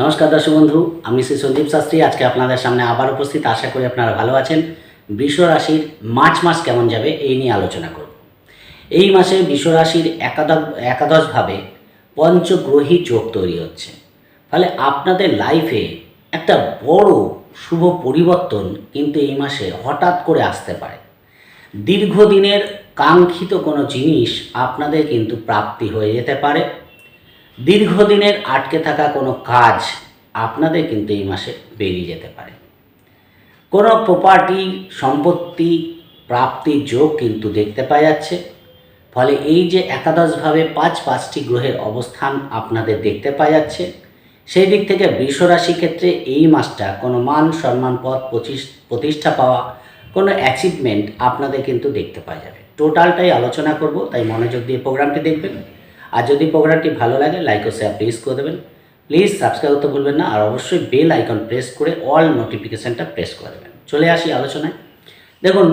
নমস্কার দর্শক বন্ধু, আমি শ্রী সন্দীপ শাস্ত্রী। আজকে আপনাদের সামনে আবার উপস্থিত। আশা করি আপনারা ভালো আছেন। বৃষ রাশির মার্চ মাস কেমন যাবে এই নিয়ে আলোচনা করব। এই মাসে বৃষ রাশির একাদশ, একাদশভাবে পঞ্চগ্রহী যোগ তৈরি হচ্ছে। ফলে আপনাদের লাইফে একটা বড় শুভ পরিবর্তন কিন্তু এই মাসে হঠাৎ করে আসতে পারে। দীর্ঘদিনের কাঙ্ক্ষিত কোনো জিনিস আপনাদের কিন্তু প্রাপ্তি হয়ে যেতে পারে। দীর্ঘদিনের আটকে থাকা কোনো কাজ আপনাদের কিন্তু এই মাসে বেরিয়ে যেতে পারে। কোনো প্রপার্টি সম্পত্তি প্রাপ্তির যোগ কিন্তু দেখতে পাওয়া যাচ্ছে। ফলে এই যে একাদশভাবে পাঁচ, পাঁচটি গ্রহের অবস্থান আপনাদের দেখতে পাওয়া যাচ্ছে, সেই দিক থেকে বৃষরাশি ক্ষেত্রে এই মাসটা কোনো মান, সম্মান পদ প্রতিষ্ঠা পাওয়া, কোনো অ্যাচিভমেন্ট আপনাদের কিন্তু দেখতে পাওয়া যাবে। টোটালটাই আলোচনা করব, তাই মনোযোগ দিয়ে প্রোগ্রামটি দেখবেন। আর যদি প্রোগ্রামটি ভালো লাগে লাইক ও শেয়ার প্লিজ করে দেবেন। প্লিজ সাবস্ক্রাইব করতে ভুলবেন না, আর অবশ্যই বেল আইকন প্রেস করে অল নোটিফিকেশানটা প্রেস করে দেবেন। চলে আসি আলোচনায়। দেখুন,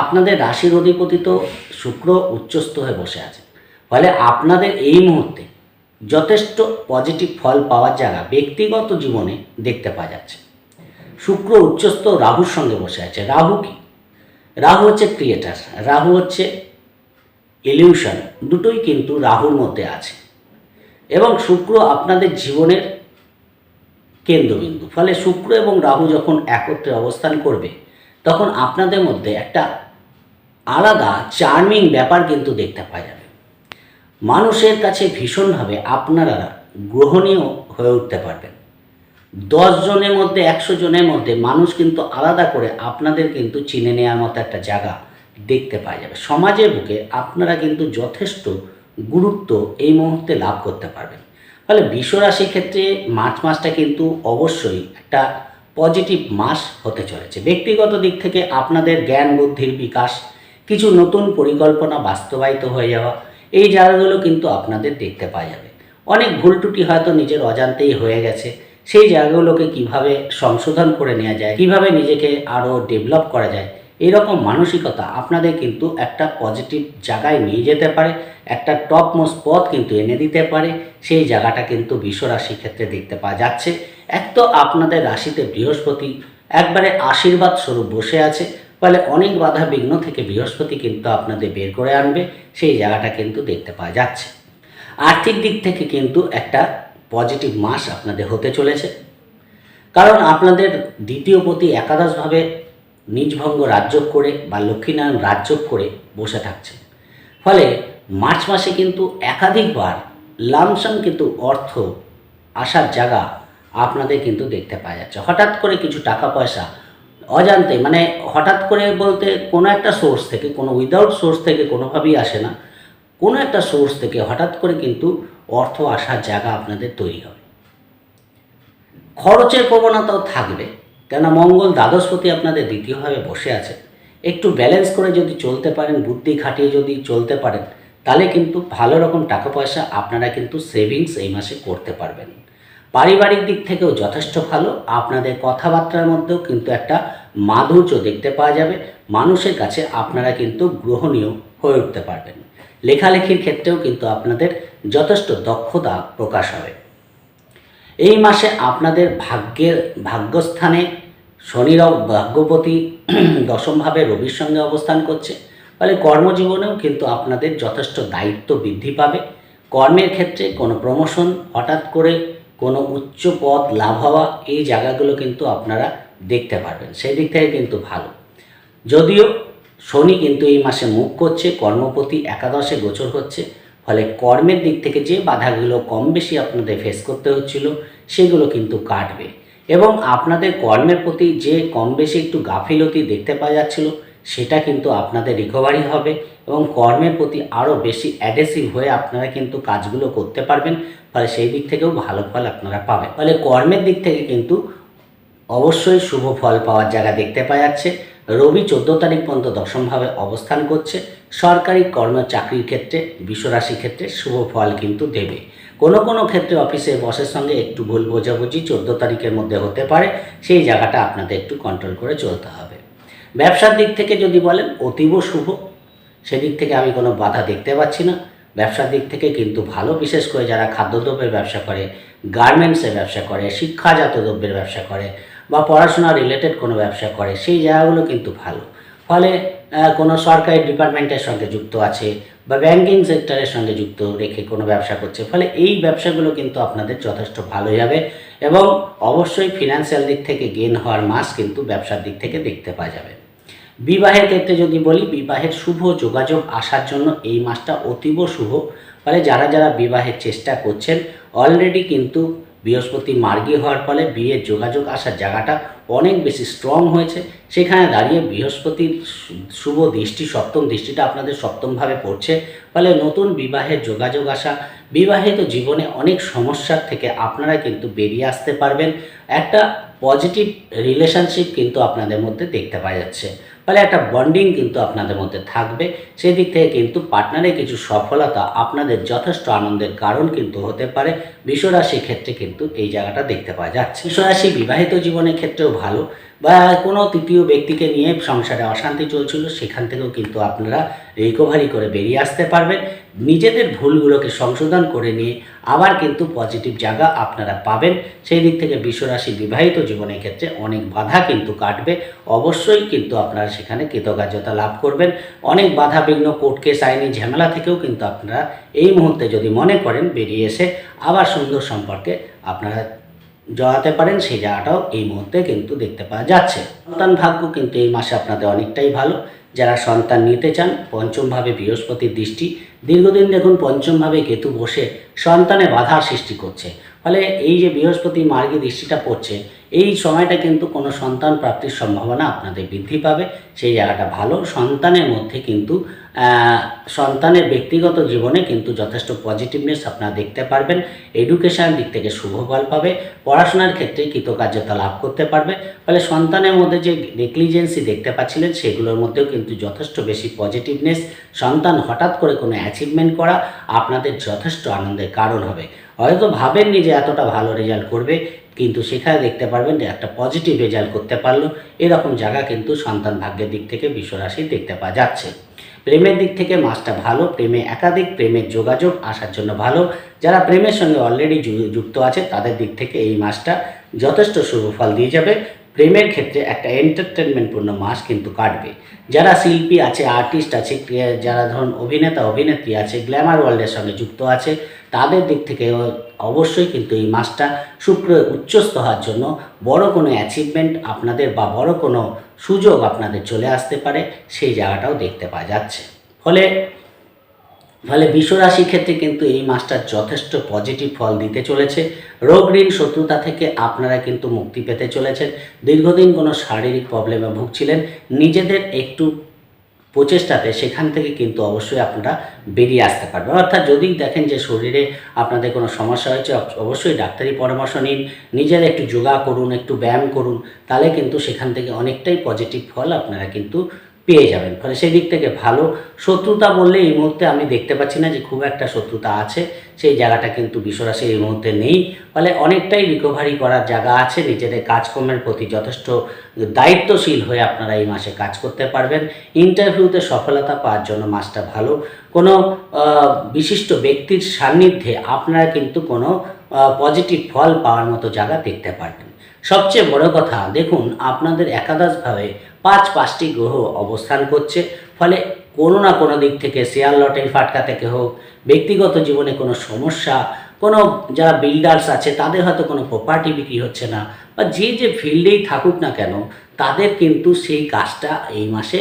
আপনাদের রাশির অধিপতি তো শুক্র উচ্চস্থ হয়ে বসে আছে। ফলে আপনাদের এই মুহূর্তে যথেষ্ট পজিটিভ ফল পাওয়ার জায়গা ব্যক্তিগত জীবনে দেখতে পাওয়া যাচ্ছে। শুক্র উচ্চস্থ রাহুর সঙ্গে বসে আছে। রাহু কি? রাহু হচ্ছে ক্রিয়েটার রাহু হচ্ছে ইলিউশন দুটোই কিন্তু রাহুর মধ্যে আছে। এবং শুক্র আপনাদের জীবনের কেন্দ্রবিন্দু। ফলে শুক্র এবং রাহু যখন একত্রে অবস্থান করবে, তখন আপনাদের মধ্যে একটা আলাদা চার্মিং ব্যাপার কিন্তু দেখতে পাওয়া যাবে। মানুষের কাছে ভীষণভাবে আপনারা গ্রহণীয় হয়ে উঠতে পারবেন। দশ জনের মধ্যে, একশো জনের মধ্যে মানুষ কিন্তু আলাদা করে আপনাদের কিন্তু চিনে নেওয়ার মতো একটা জায়গা দেখতে পাওয়া যাবে। সমাজের বুকে আপনারা কিন্তু যথেষ্ট গুরুত্ব এই মুহূর্তে লাভ করতে পারবেন। ফলে বিশ্বরাশির ক্ষেত্রে মার্চ মাসটা কিন্তু অবশ্যই একটা পজিটিভ মাস হতে চলেছে। ব্যক্তিগত দিক থেকে আপনাদের জ্ঞান, বুদ্ধির বিকাশ, কিছু নতুন পরিকল্পনা বাস্তবায়িত হয়ে যাওয়া, এই জায়গাগুলো কিন্তু আপনাদের দেখতে পাওয়া যাবে। অনেক ভুল ত্রুটি হয়তো নিজের অজান্তেই হয়ে গেছে। সেই জায়গাগুলোকে কীভাবে সংশোধন করে নেওয়া যায়, কীভাবে নিজেকে আরও ডেভেলপ করা যায় এরকম মানসিকতা আপনাদের কিন্তু একটা পজিটিভ জায়গায় নিয়ে যেতে পারে, একটা টপ মোস্ট পথ কিন্তু এনে দিতে পারে, সেই জায়গাটা কিন্তু বিশ্বরাশির ক্ষেত্রে দেখতে পাওয়া যাচ্ছে। এক তো আপনাদের রাশিতে বৃহস্পতি একবারে আশীর্বাদ স্বরূপ বসে আছে, ফলে অনেক বাধা বিঘ্ন থেকে বৃহস্পতি কিন্তু আপনাদের বের করে আনবে, সেই জায়গাটা কিন্তু দেখতে পাওয়া যাচ্ছে। আর্থিক দিক থেকে কিন্তু একটা পজিটিভ মাস আপনাদের হতে চলেছে। কারণ আপনাদের দ্বিতীয় প্রতি একাদশভাবে নিজভঙ্গ রাজ্য করে বা লক্ষ্মীনারায়ণ রাজ্য করে বসে থাকছে। ফলে মার্চ মাসে কিন্তু একাধিকবার লামসাম কিন্তু অর্থ আসার জায়গা আপনাদের কিন্তু দেখতে পাওয়া যাচ্ছে। হঠাৎ করে কিছু টাকা পয়সা অজান্তে মানে হঠাৎ করে বলতে কোনো একটা সোর্স থেকে, কোনো উইদাউট সোর্স থেকে কোনোভাবেই আসে না, কোনো একটা সোর্স থেকে হঠাৎ করে কিন্তু অর্থ আসার জায়গা আপনাদের তৈরি হবে। খরচের প্রবণতাও থাকবে। কেননা মঙ্গল দ্বাদশপতি আপনাদের দ্বিতীয়ভাবে বসে আছে। একটু ব্যালেন্স করে যদি চলতে পারেন, বুদ্ধি খাটিয়ে যদি চলতে পারেন, তাহলে কিন্তু ভালো রকম টাকা পয়সা আপনারা কিন্তু সেভিংস এই মাসে করতে পারবেন। পারিবারিক দিক থেকেও যথেষ্ট ভালো, আপনাদের কথাবার্তার মধ্যেও কিন্তু একটা মাধুর্য দেখতে পাওয়া যাবে, মানুষের কাছে আপনারা কিন্তু গ্রহণীয় হয়ে উঠতে পারবেন। লেখালেখির ক্ষেত্রেও কিন্তু আপনাদের যথেষ্ট দক্ষতা প্রকাশ হবে। এই মাসে আপনাদের ভাগ্যের ভাগ্যস্থানে শনিরাও ভাগ্যপতি, দশমভাবে রবির সঙ্গে অবস্থান করছে। ফলে কর্মজীবনেও কিন্তু আপনাদের যথেষ্ট দায়িত্ব বৃদ্ধি পাবে। কর্মের ক্ষেত্রে কোনো প্রমোশন হঠাৎ করে কোনো উচ্চ পদ লাভ হওয়া এই জায়গাগুলো কিন্তু আপনারা দেখতে পারবেন। সেই দিক থেকে কিন্তু ভালো। যদিও শনি কিন্তু এই মাসে মুখ করছে, কর্মপতি একাদশে গোচর হচ্ছে। ফলে কর্মের দিক থেকে যে বাধাগুলো কম বেশি আপনাদের ফেস করতে হচ্ছিল, সেগুলো কিন্তু কাটবে। এবং আপনাদের কর্মের প্রতি যে কম বেশি একটু গাফিলতি দেখতে পাওয়া যাচ্ছিল, সেটা কিন্তু আপনাদের রিকভারি হবে এবং কর্মের প্রতি আরও বেশি অ্যাডেসিভ হয়ে আপনারা কিন্তু কাজগুলো করতে পারবেন, ফলে সেই দিক থেকেও ভালো ফল আপনারা পাবেন। ফলে কর্মের দিক থেকে কিন্তু অবশ্যই শুভ ফল পাওয়ার জায়গা দেখতে পাওয়া যাচ্ছে। রবি চোদ্দ তারিখ পর্যন্ত দশমভাবে অবস্থান করছে। সরকারি কর্ম চাকরির ক্ষেত্রে, বিশ্বরাশির ক্ষেত্রে শুভ ফল কিন্তু দেবে। কোনো কোনো ক্ষেত্রে অফিসে বসের সঙ্গে একটু ভুল বোঝাবুঝি চোদ্দ তারিখের মধ্যে হতে পারে, সেই জায়গাটা আপনাদের একটু কন্ট্রোল করে চলতে হবে। ব্যবসার দিক থেকে যদি বলেন, অতীব শুভ। সেদিক থেকে আমি কোনো বাধা দেখতে পাচ্ছি না। ব্যবসার দিক থেকে কিন্তু ভালো, বিশেষ করে যারা খাদ্যদ্রব্যের ব্যবসা করে গার্মেন্টসের ব্যবসা করে, শিক্ষাজাত দ্রব্যের ব্যবসা করে, বা পড়াশোনা রিলেটেড কোনো ব্যবসা করে, সেই জায়গাগুলো কিন্তু ভালো। ফলে কোনো সরকারি ডিপার্টমেন্টের সঙ্গে যুক্ত আছে বা ব্যাংকিং সেক্টরের সঙ্গে যুক্ত রেখে কোনো ব্যবসা করছে, ফলে এই ব্যবসাগুলো কিন্তু আপনাদের যথেষ্ট ভালো যাবে এবং অবশ্যই ফিনান্সিয়াল দিক থেকে গেন হওয়ার মাস কিন্তু ব্যবসার দিক থেকে দেখতে পাওয়া যাবে। বিবাহের ক্ষেত্রে যদি বলি, বিবাহের শুভ যোগাযোগ আসার জন্য এই মাসটা অতীব শুভ, ফলে যারা যারা বিবাহের চেষ্টা করছেন অলরেডি কিন্তু বৃহস্পতি মার্গী হওয়ার ফলে বিয়ের যোগাযোগ আসার জায়গাটা অনেক বেশি স্ট্রং হয়েছে। সেখানে দাঁড়িয়ে বৃহস্পতির শুভ দৃষ্টি, সপ্তম দৃষ্টিটা আপনাদের সপ্তমভাবে পড়ছে। ফলে নতুন বিবাহের যোগাযোগ আসা, বিবাহিত জীবনে অনেক সমস্যার থেকে আপনারা কিন্তু বেরিয়ে আসতে পারবেন। একটা পজিটিভ রিলেশনশিপ কিন্তু আপনাদের মধ্যে দেখতে পাওয়া যাচ্ছে। ফলে একটা বন্ডিং কিন্তু আপনাদের মধ্যে থাকবে। সেই দিক থেকে কিন্তু পার্টনারের কিছু সফলতা আপনাদের যথেষ্ট আনন্দের কারণ কিন্তু হতে পারে। বিশ্বরাশির ক্ষেত্রে কিন্তু এই জায়গাটা দেখতে পাওয়া যাচ্ছে। বিশ্বরাশি বিবাহিত জীবনের ক্ষেত্রেও ভালো। বা কোনো তৃতীয় ব্যক্তিকে নিয়ে সংসারে অশান্তি চলছিল, সেখান থেকেও কিন্তু আপনারা রিকভারি করে বেরিয়ে আসতে পারবেন। নিজেদের ভুলগুলোকে সংশোধন করে নিয়ে আবার কিন্তু পজিটিভ জায়গা আপনারা পাবেন। সেই দিক থেকে বিশ্বরাশি বিবাহিত জীবনের ক্ষেত্রে অনেক বাধা কিন্তু কাটবে। অবশ্যই কিন্তু আপনারা সেখানে কৃতকার্যতা লাভ করবেন। অনেক বাধা বিঘ্ন কোর্টকে আইনি ঝামেলা থেকেও কিন্তু আপনারা এই মুহূর্তে যদি মনে করেন বেরিয়ে এসে আবার সুন্দর সম্পর্কে আপনারা জড়াতে পারেন, সেই জায়গাটাও এই মুহূর্তে কিন্তু দেখতে পাওয়া যাচ্ছে। সন্তান ভাগ্য কিন্তু এই মাসে আপনাদের অনেকটাই ভালো। যারা সন্তান নিতে চান, পঞ্চমভাবে বৃহস্পতির দৃষ্টি। দীর্ঘদিন দেখুন, পঞ্চমভাবে কেতু বসে সন্তানে বাধার সৃষ্টি করছে। ফলে এই যে বৃহস্পতি মার্গী দৃষ্টিটা পড়ছে, এই সময়টা কিন্তু কোনো সন্তান প্রাপ্তির সম্ভাবনা আপনাদের বৃদ্ধি পাবে। সেই জায়গাটা ভালো। সন্তানের মধ্যে কিন্তু সন্তানের ব্যক্তিগত জীবনে কিন্তু যথেষ্ট পজিটিভনেস আপনারা দেখতে পারবেন। এডুকেশন দিক থেকে শুভ ফল পাবে। পড়াশোনার ক্ষেত্রে কৃতকার্যতা লাভ করতে পারবে। ফলে সন্তানের মধ্যে যে নেগলিজেন্সি দেখতে পাচ্ছিলেন, সেগুলোর মধ্যেও কিন্তু যথেষ্ট বেশি পজিটিভনেস সন্তান হঠাৎ করে কোনো অ্যাচিভমেন্ট করা আপনাদের যথেষ্ট আনন্দের কারণ হবে। হয়তো ভাবেননি যে এতটা ভালো রেজাল্ট করবে, কিন্তু সেখানে দেখতে পারবেন যে একটা পজিটিভ রেজাল্ট করতে পারল। এরকম জায়গা কিন্তু সন্তান ভাগ্যের দিক থেকে বিশ্বরাশি দেখতে পাওয়া যাচ্ছে। প্রেমের দিক থেকে মাসটা ভালো, প্রেমে একাধিক প্রেমের যোগাযোগ আসার জন্য ভালো। যারা প্রেমের সঙ্গে অলরেডি যুক্ত আছে, তাদের দিক থেকে এই মাসটা যথেষ্ট শুভ ফল দিয়ে যাবে। প্রেমের ক্ষেত্রে একটা এন্টারটেনমেন্টপূর্ণ মাস কিন্তু কাটবে। যারা শিল্পী আছে আর্টিস্ট আছে যারা ধরুন অভিনেতা, অভিনেত্রী আছে গ্ল্যামার ওয়ার্ল্ডের সঙ্গে যুক্ত আছে তাদের দিক থেকে অবশ্যই কিন্তু এই মাসটা শুক্র উচ্চস্থ হওয়ার জন্য বড় কোনো অ্যাচিভমেন্ট আপনাদের বা বড় কোনো সুযোগ আপনাদের চলে আসতে পারে, সেই জায়গাটাও দেখতে পাওয়া যাচ্ছে। ফলে ফলে বিশ্বরাশির ক্ষেত্রে কিন্তু এই মাসটা যথেষ্ট পজিটিভ ফল দিতে চলেছে। রোগ ঋণ শত্রুতা থেকে আপনারা কিন্তু মুক্তি পেতে চলেছেন। দীর্ঘদিন কোনো শারীরিক প্রবলেমে ভুগছিলেন। নিজেদের একটু প্রচেষ্টাতে সেখান থেকে কিন্তু অবশ্যই আপনারা বেরিয়ে আসতে পারবেন। অর্থাৎ যদি দেখেন যে শরীরে আপনাদের কোনো সমস্যা হয়েছে, অব- অবশ্যই ডাক্তারি পরামর্শ নিন, নিজের একটু যোগা করুন, একটু ব্যায়াম করুন, তাহলে কিন্তু সেখান থেকে অনেকটাই পজিটিভ ফল আপনারা কিন্তু পেয়ে যাবেন। ফলে সেই দিক থেকে ভালো। শত্রুতা বললে এই মুহূর্তে আমি দেখতে পাচ্ছি না যে খুব একটা শত্রুতা আছে। সেই জায়গাটা কিন্তু বিশ্বরাশির এই মুহূর্তে নেই। ফলে অনেকটাই রিকভারি করার জায়গা আছে। নিজেদের কাজকর্মের প্রতি যথেষ্ট দায়িত্বশীল হয়ে আপনারা এই মাসে কাজ করতে পারবেন। ইন্টারভিউতে সফলতা পাওয়ার জন্য মাসটা ভালো। কোনো বিশিষ্ট ব্যক্তির সান্নিধ্যে আপনারা কিন্তু কোনো পজিটিভ ফল পাওয়ার মতো জায়গা দেখতে পারবেন। সবচেয়ে বড় কথা, দেখুন, আপনাদের একাদশভাবে পাঁচ পাঁচটি গ্রহ অবস্থান করছে। ফলে কোনো না কোনো দিক থেকে শেয়ার লটারি ফাটকা থেকে হোক, ব্যক্তিগত জীবনে কোনো সমস্যা, কোনো যারা বিল্ডার্স আছে, তাদের হয়তো কোনো প্রপার্টি বিক্রি হচ্ছে না, বা যে যে ফিল্ডেই থাকুক না কেন, তাদের কিন্তু সেই কাজটা এই মাসে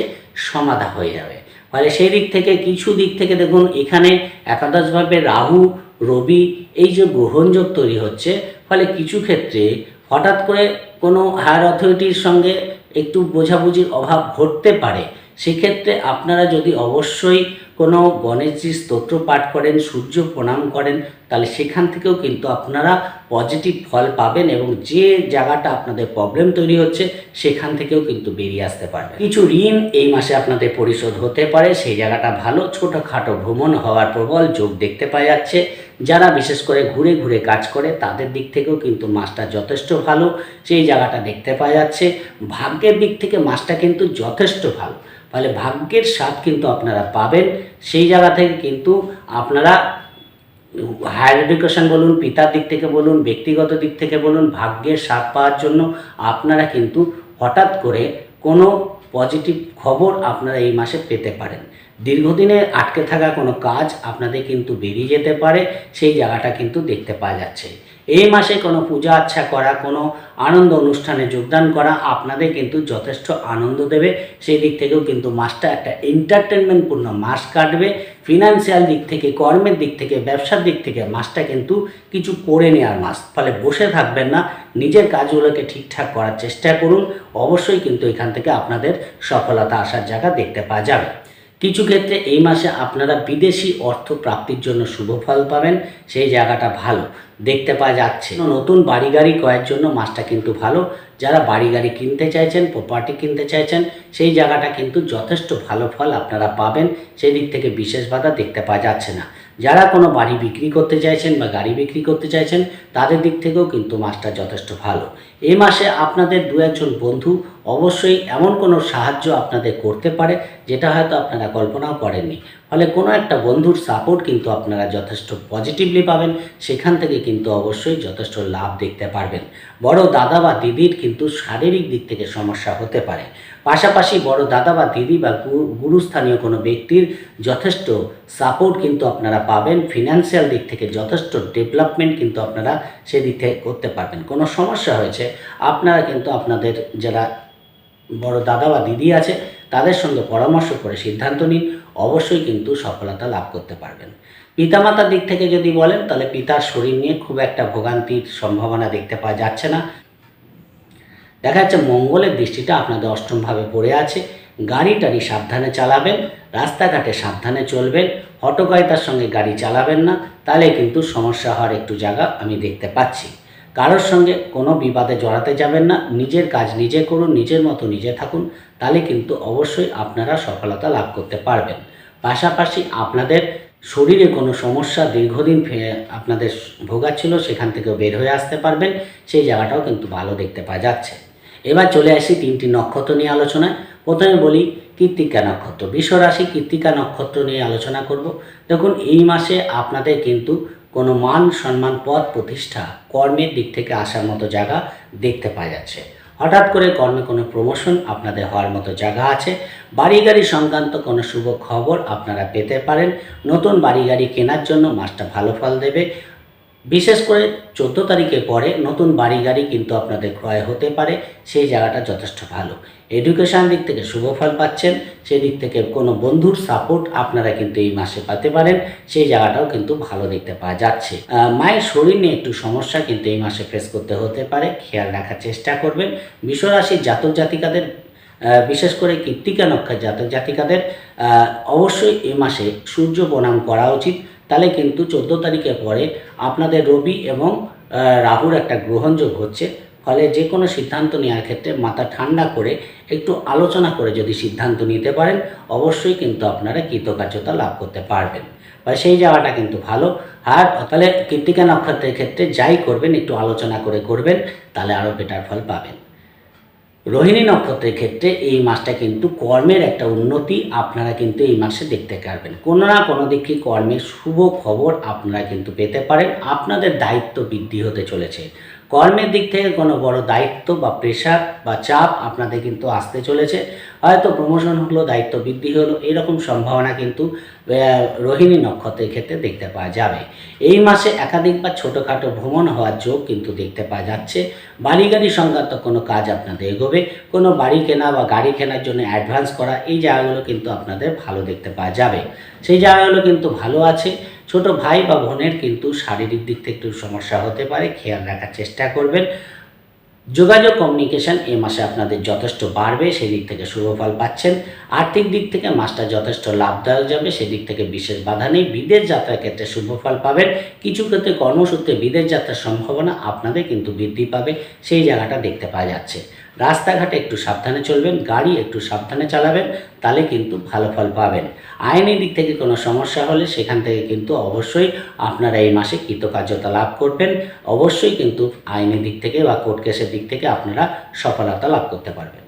সমাধা হয়ে যাবে। ফলে সেই দিক থেকে, কিছু দিক থেকে দেখুন, এখানে একাদশভাবে রাহু, রবি এই যে গ্রহণযোগ তৈরি হচ্ছে, ফলে কিছু ক্ষেত্রে হঠাৎ করে কোনো হায়ার অথরিটির সঙ্গে একটু বোঝাবুঝির অভাব ঘটতে পারে। সেক্ষেত্রে আপনারা যদি অবশ্যই কোনো গণেশজির স্তোত্র পাঠ করেন, সূর্য প্রণাম করেন, তাহলে সেখান থেকেও কিন্তু আপনারা পজিটিভ ফল পাবেন এবং যে জায়গাটা আপনাদের প্রবলেম তৈরি হচ্ছে, সেখান থেকেও কিন্তু বেরিয়ে আসতে পারবেন। কিছু ঋণ এই মাসে আপনাদের পরিশোধ হতে পারে। সেই জায়গাটা ভালো। ছোটোখাটো ভ্রমণ হওয়ার প্রবল যোগ দেখতে পাওয়া যাচ্ছে। যারা বিশেষ করে ঘুরে ঘুরে কাজ করে, তাদের দিক থেকেও কিন্তু মাছটা যথেষ্ট ভালো। সেই জায়গাটা দেখতে পাওয়া যাচ্ছে। ভাগ্যের দিক থেকে মাছটা কিন্তু যথেষ্ট ভালো। ফলে ভাগ্যের স্বাদ কিন্তু আপনারা পাবেন। সেই জায়গা থেকে কিন্তু আপনারা হায়ার এডুকেশন বলুন, পিতার দিক থেকে বলুন, ব্যক্তিগত দিক থেকে বলুন, ভাগ্যের স্বাদ পাওয়ার জন্য আপনারা কিন্তু হঠাৎ করে কোনো পজিটিভ খবর আপনারা এই মাসে পেতে পারেন। দীর্ঘদিনে আটকে থাকা কোনো কাজ আপনাদের কিন্তু বেরিয়ে যেতে পারে, সেই জায়গাটা কিন্তু দেখতে পাওয়া যাচ্ছে। এই মাসে কোনো পূজা আচ্ছা করা, কোনো আনন্দ অনুষ্ঠানে যোগদান করা আপনাদের কিন্তু যথেষ্ট আনন্দ দেবে। সেই দিক থেকেও কিন্তু মাসটা একটা এন্টারটেনমেন্টপূর্ণ মাস কাটবে। ফিনান্সিয়াল দিক থেকে, কর্মের দিক থেকে, ব্যবসার দিক থেকে মাসটা কিন্তু কিছু করে নেওয়ার মাস। ফলে বসে থাকবেন না, নিজের কাজগুলোকে ঠিকঠাক করার চেষ্টা করুন। অবশ্যই কিন্তু এখান থেকে আপনাদের সফলতা আসার জায়গা দেখতে পাওয়া যাবে। কিছু ক্ষেত্রে এই মাসে আপনারা বিদেশি অর্থ প্রাপ্তির জন্য শুভ ফল পাবেন, সেই জায়গাটা ভালো। দেখতে পাওয়া যাচ্ছে। নতুন বাড়ি গাড়ি ক্রয়ের জন্য মাসটা কিন্তু ভালো। যারা বাড়ি গাড়ি কিনতে চাইছেন প্রপার্টি কিনতে চাইছেন, সেই জায়গাটা কিন্তু যথেষ্ট ভালো ফল আপনারা পাবেন। সেই দিক থেকে বিশেষ বাধা দেখতে পাওয়া যাচ্ছে না। যারা কোনো বাড়ি বিক্রি করতে চাইছেন বা গাড়ি বিক্রি করতে চাইছেন, তাদের দিক থেকেও কিন্তু মাসটা যথেষ্ট ভালো। এই মাসে আপনাদের দু একজন বন্ধু অবশ্যই এমন কোনো সাহায্য আপনাদের করতে পারে, যেটা হয়তো আপনারা কল্পনাও করেননি। ফলে কোনো একটা বন্ধুর সাপোর্ট কিন্তু আপনারা যথেষ্ট পজিটিভলি পাবেন, সেখান থেকে কিন্তু অবশ্যই যথেষ্ট লাভ দেখতে পারবেন। বড় দাদা বা দিদির কিন্তু শারীরিক দিক থেকে সমস্যা হতে পারে। পাশাপাশি বড় দাদা বা দিদি বা গুরুস্থানীয় কোনো ব্যক্তির যথেষ্ট সাপোর্ট কিন্তু আপনারা পাবেন। ফিনান্সিয়াল দিক থেকে যথেষ্ট ডেভেলপমেন্ট কিন্তু আপনারা সেদিক থেকে করতে পারবেন। কোনো সমস্যা হয়েছে? আপনারা কিন্তু আপনাদের যারা বড় দাদা বা দিদি আছে, তাদের সঙ্গে পরামর্শ করে সিদ্ধান্ত নিন। অবশ্যই কিন্তু সফলতা লাভ করতে পারবেন। পিতামাতার দিক থেকে যদি বলেন, তাহলে পিতার শরীর নিয়ে খুব একটা ভোগান্তির সম্ভাবনা দেখতে পাওয়া যাচ্ছে না। দেখা যাচ্ছে মঙ্গলের দৃষ্টিটা আপনাদের অষ্টমভাবে পড়ে আছে। গাড়ি টাড়ি সাবধানে চালাবেন, রাস্তাঘাটে সাবধানে চলবেন হটকারিতার সঙ্গে গাড়ি চালাবেন না, তাহলে কিন্তু সমস্যা হওয়ার একটু জায়গা আমি দেখতে পাচ্ছি। কারোর সঙ্গে কোনো বিবাদে জড়াতে যাবেন না, নিজের কাজ নিজে করুন, নিজের মতো নিজে থাকুন, তাহলে কিন্তু অবশ্যই আপনারা সফলতা লাভ করতে পারবেন। পাশাপাশি আপনাদের শরীরে কোনো সমস্যা দীর্ঘদিন আপনাদের ভোগাচ্ছিল, সেখান থেকেও বের হয়ে আসতে পারবেন, সেই জায়গাটাও কিন্তু ভালো দেখতে পাওয়া যাচ্ছে। এবার চলে আসি তিনটি নক্ষত্র নিয়ে আলোচনায়। প্রথমে বলি কৃত্তিকা নক্ষত্র। বিশ্বরাশি কৃত্তিকা নক্ষত্র নিয়ে আলোচনা করব। দেখুন, এই মাসে আপনাদের কিন্তু কোনো মান সম্মান পদ প্রতিষ্ঠা কর্মের দিক থেকে আসার মতো জায়গা দেখতে পাওয়া যাচ্ছে। হঠাৎ করে কর্মে কোনো প্রমোশন আপনাদের হওয়ার মতো জায়গা আছে। বাড়ি গাড়ি সংক্রান্ত কোনো শুভ খবর আপনারা পেতে পারেন। নতুন বাড়ি গাড়ি কেনার জন্য মাসটা ভালো ফল দেবে। বিশেষ করে চোদ্দ তারিখে পরে নতুন বাড়ি গাড়ি কিন্তু আপনাদের ক্রয় হতে পারে, সেই জায়গাটা যথেষ্ট ভালো। এডুকেশান দিক থেকে শুভ ফল পাচ্ছেন সেই দিক থেকে কোনো বন্ধুর সাপোর্ট আপনারা কিন্তু এই মাসে পাতে পারেন, সেই জায়গাটাও কিন্তু ভালো দেখতে পাওয়া যাচ্ছে। মায়ের শরীর নিয়ে একটু সমস্যা কিন্তু এই মাসে ফেস করতে হতে পারে, খেয়াল রাখার চেষ্টা করবেন। বিশ্বরাশির জাতক জাতিকাদের বিশেষ করে কৃত্তিকা নক্ষত্র জাতক জাতিকাদের অবশ্যই এই মাসে সূর্য প্রণাম করা উচিত। তাহলে কিন্তু চোদ্দ তারিখের পরে আপনাদের রবি এবং রাহুর একটা গ্রহণযোগ হচ্ছে। ফলে যে কোনো সিদ্ধান্ত নেওয়ার ক্ষেত্রে মাথা ঠান্ডা করে একটু আলোচনা করে যদি সিদ্ধান্ত নিতে পারেন, অবশ্যই কিন্তু আপনারা কৃতকার্যতা লাভ করতে পারবেন। বা সেই জায়গাটা কিন্তু ভালো। আর তাহলে কৃত্তিকা নক্ষত্রের ক্ষেত্রে যাই করবেন, একটু আলোচনা করে করবেন, তাহলে আরও বেটার ফল পাবেন। রোহিণী নক্ষত্রের ক্ষেত্রে এই মাসটা কিন্তু কর্মের একটা উন্নতি, আপনারা কিন্তু এই মাসে দেখতে পারবেন। কোনো না কোনো দিকে কর্মের শুভ খবর আপনারা কিন্তু পেতে পারেন। আপনাদের দায়িত্ব বৃদ্ধি হতে চলেছে। কর্মের দিক থেকে কোনো বড় দায়িত্ব বা প্রেশার বা চাপ আপনাদের কিন্তু আসতে চলেছে। হয়তো প্রমোশন হলো, দায়িত্ব বৃদ্ধি হলো, এরকম সম্ভাবনা কিন্তু রোহিণী নক্ষত্রের ক্ষেত্রে দেখতে পাওয়া যাবে। এই মাসে একাধিকবার ছোটোখাটো ভ্রমণ হওয়ার যোগ কিন্তু দেখতে পাওয়া যাচ্ছে। বাড়ি গাড়ি সংক্রান্ত কোনো কাজ আপনাদের এগোবে। কোনো বাড়ি কেনা বা গাড়ি কেনার জন্য অ্যাডভান্স করা, এই জায়গাগুলো কিন্তু আপনাদের ভালো দেখতে পাওয়া যাবে। সেই জায়গাগুলো কিন্তু ভালো আছে। ছোট ভাই বা বোনের কিন্তু শারীরিক দিক থেকে একটু সমস্যা হতে পারে, খেয়াল রাখার চেষ্টা করবেন। যোগাযোগ কমিউনিকেশন এ মাসে আপনাদের যথেষ্ট বাড়বে, সেদিক থেকে শুভ ফল পাচ্ছেন। আর্থিক দিক থেকে মাসটা যথেষ্ট লাভদায়ক যাবে, সেদিক থেকে বিশেষ বাধা নেই। বিদেশ যাত্রার ক্ষেত্রে শুভ ফল পাবেন। কিছু ক্ষেত্রে কর্মসূত্রে বিদেশ যাত্রার সম্ভাবনা আপনাদের কিন্তু বৃদ্ধি পাবে, সেই জায়গাটা দেখতে পাওয়া যাচ্ছে। রাস্তাঘাটে একটু সাবধানে চলবেন, গাড়ি একটু সাবধানে চালাবেন, তাহলে কিন্তু ভালো ফল পাবেন। আইনি দিক থেকে কোনো সমস্যা হলে সেখান থেকে কিন্তু অবশ্যই আপনারা এই মাসে কৃতকার্যতা লাভ করবেন। অবশ্যই কিন্তু আইনি দিক থেকে বা কোর্ট কেসের দিক থেকে আপনারা সফলতা লাভ করতে পারবেন।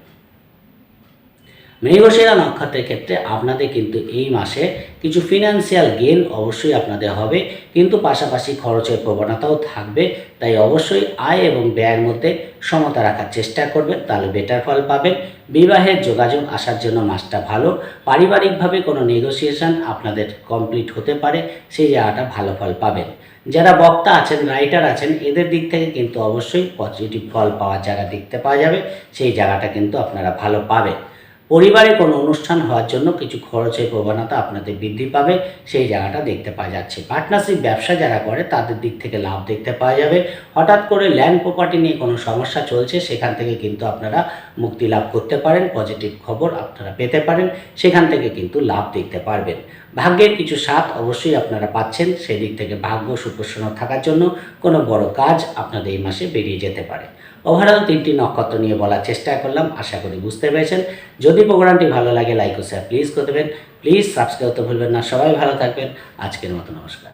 মৃগশিরা নক্ষত্রের ক্ষেত্রে আপনাদের কিন্তু এই মাসে কিছু ফিনান্সিয়াল গেন অবশ্যই আপনাদের হবে। কিন্তু পাশাপাশি খরচের প্রবণতাও থাকবে। তাই অবশ্যই আয় এবং ব্যয়ের মধ্যে সমতা রাখার চেষ্টা করবেন, তাহলে বেটার ফল পাবেন। বিবাহের যোগাযোগ আসার জন্য মাসটা ভালো। পারিবারিকভাবে কোনো নেগোসিয়েশন আপনাদের কমপ্লিট হতে পারে, সেই জায়গাটা ভালো ফল পাবেন। যারা বক্তা আছেন রাইটার আছেন, এদের দিক থেকে কিন্তু অবশ্যই পজিটিভ ফল পাওয়ার জায়গা দেখতে পাওয়া যাবে। সেই জায়গাটা কিন্তু আপনারা ভালো পাবেন। পরিবারে কোনো অনুষ্ঠান হওয়ার জন্য কিছু খরচের প্রবণতা আপনাদের বৃদ্ধি পাবে, সেই জায়গাটা দেখতে পাওয়া যাচ্ছে। পার্টনারশিপ ব্যবসা যারা করে, তাদের দিক থেকে লাভ দেখতে পাওয়া যাবে। হঠাৎ করে ল্যান্ড প্রপার্টি নিয়ে কোনো সমস্যা চলছে, সেখান থেকে কিন্তু আপনারা মুক্তি লাভ করতে পারেন, পজিটিভ খবর আপনারা পেতে পারেন, সেখান থেকে কিন্তু লাভ দেখতে পারবেন। ভাগ্যের কিছু স্বাদ অবশ্যই আপনারা পাচ্ছেন সেই দিক থেকে ভাগ্য সুপ্রসন্ন থাকার জন্য কোনো বড় কাজ আপনাদের এই মাসে বেরিয়ে যেতে পারে। ওভারঅল তিনটি নক্ষত্র নিয়ে বলার চেষ্টা করলাম, আশা করি বুঝতে পেরেছেন। যদি প্রোগ্রামটি ভালো লাগে লাইক ও শেয়ার প্লিজ করে দেবেন। প্লিজ সাবস্ক্রাইব করতে ভুলবেন না। সবাই ভালো থাকবেন। আজকের মতো নমস্কার।